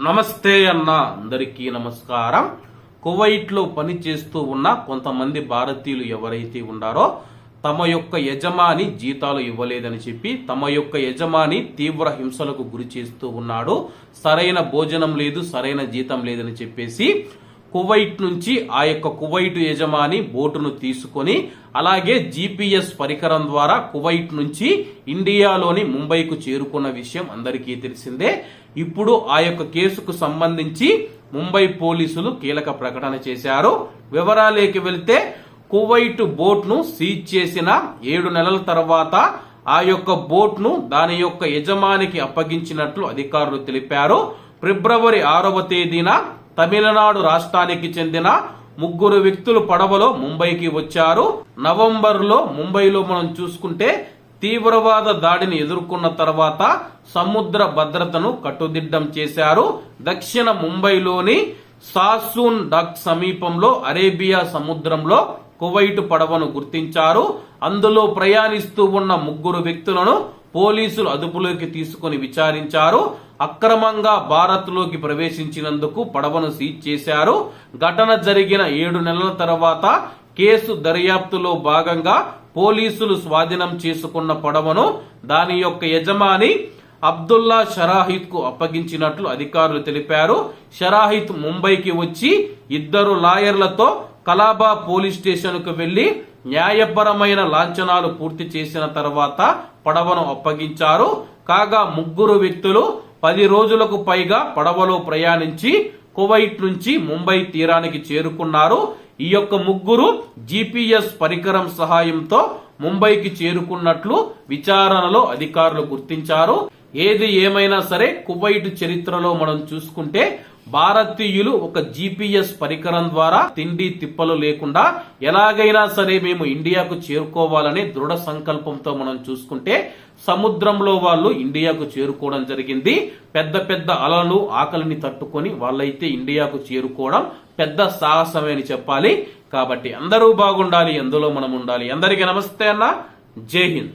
నమస్తే అన్న అందరికీ నమస్కారం. కువైట్లో పని చేస్తూ ఉన్న కొంతమంది భారతీయులు ఎవరైతే ఉన్నారో తమ యొక్క యజమాని జీతాలు ఇవ్వలేదని చెప్పి తమ యొక్క యజమాని తీవ్ర హింసలకు గురి చేస్తూ ఉన్నాడు. సరైన భోజనం లేదు సరైన జీతం లేదని చెప్పేసి కువైట్ నుంచి ఆ యొక్క కువైట్ యజమాని బోటును తీసుకొని అలాగే జీపీఎస్ పరికరం ద్వారా కువైట్ నుంచి ఇండియాలోని ముంబైకు చేరుకున్న విషయం అందరికీ తెలిసిందే. ఇప్పుడు ఆ యొక్క కేసుకు సంబంధించి ముంబై పోలీసులు కీలక ప్రకటన చేశారు. వివరాలేకి వెళ్తే కువైట్ బోట్ను సీజ్ చేసిన ఏడు నెలల తర్వాత ఆ యొక్క బోట్ను దాని యొక్క యజమానికి అప్పగించినట్లు అధికారులు తెలిపారు. ఫిబ్రవరి ఆరవ తేదీన తమిళనాడు రాష్ట్రానికి చెందిన ముగ్గురు వ్యక్తులు పడవలో ముంబైకి వచ్చారు. నవంబర్లో ముంబైలో మనం చూసుకుంటే తీవ్రవాద దాడిని ఎదుర్కొన్న తర్వాత సముద్ర భద్రతను కట్టుదిడ్డం చేశారు. దక్షిణ ముంబైలోని సాసూన్ డక్ సమీపంలో అరేబియా సముద్రంలో కువైట్ పడవను గుర్తించారు. అందులో ప్రయాణిస్తూ ఉన్న ముగ్గురు వ్యక్తులను పోలీసులు అదుపులోకి తీసుకుని విచారించారు. అక్రమంగా భారత్లోకి ప్రవేశించినందుకు పడవను సీజ్ చేశారు. ఘటన జరిగిన ఏడు నెలల తర్వాత కేసు దర్యాప్తులో భాగంగా పోలీసులు స్వాధీనం చేసుకున్న పడవను దాని యొక్క యజమాని అబ్దుల్లా షరాహిద్కు అప్పగించినట్లు అధికారులు తెలిపారు. షరాహిద్ ముంబైకి వచ్చి ఇద్దరు లాయర్లతో కలాబా పోలీస్ స్టేషన్కు వెళ్ళి న్యాయపరమైన లాంఛనాలు పూర్తి చేసిన తర్వాత పడవను అప్పగించారు. కాగా ముగ్గురు వ్యక్తులు పది రోజులకు పైగా పడవలో ప్రయాణించి కువైట్ నుంచి ముంబై తీరానికి చేరుకున్నారు. ఈ యొక్క ముగ్గురు జీపీఎస్ పరికరం సహాయంతో ముంబైకి చేరుకున్నట్లు విచారణలో అధికారులు గుర్తించారు. ఏది ఏమైనా సరే కువైట్ చరిత్రలో మనం చూసుకుంటే భారతీయులు ఒక జీపీఎస్ పరికరం ద్వారా తిండి తిప్పలు లేకుండా ఎలాగైనా సరే మేము ఇండియాకు చేరుకోవాలనే దృఢ సంకల్పంతో మనం చూసుకుంటే సముద్రంలో వాళ్ళు ఇండియాకు చేరుకోవడం జరిగింది. పెద్ద పెద్ద అలలు ఆకలిని తట్టుకొని వాళ్ళైతే ఇండియాకు చేరుకోవడం పెద్ద సాహసమే అని చెప్పాలి. కాబట్టి అందరూ బాగుండాలి అందులో మనం ఉండాలి. అందరికీ నమస్తే అన్న. జై హింద్.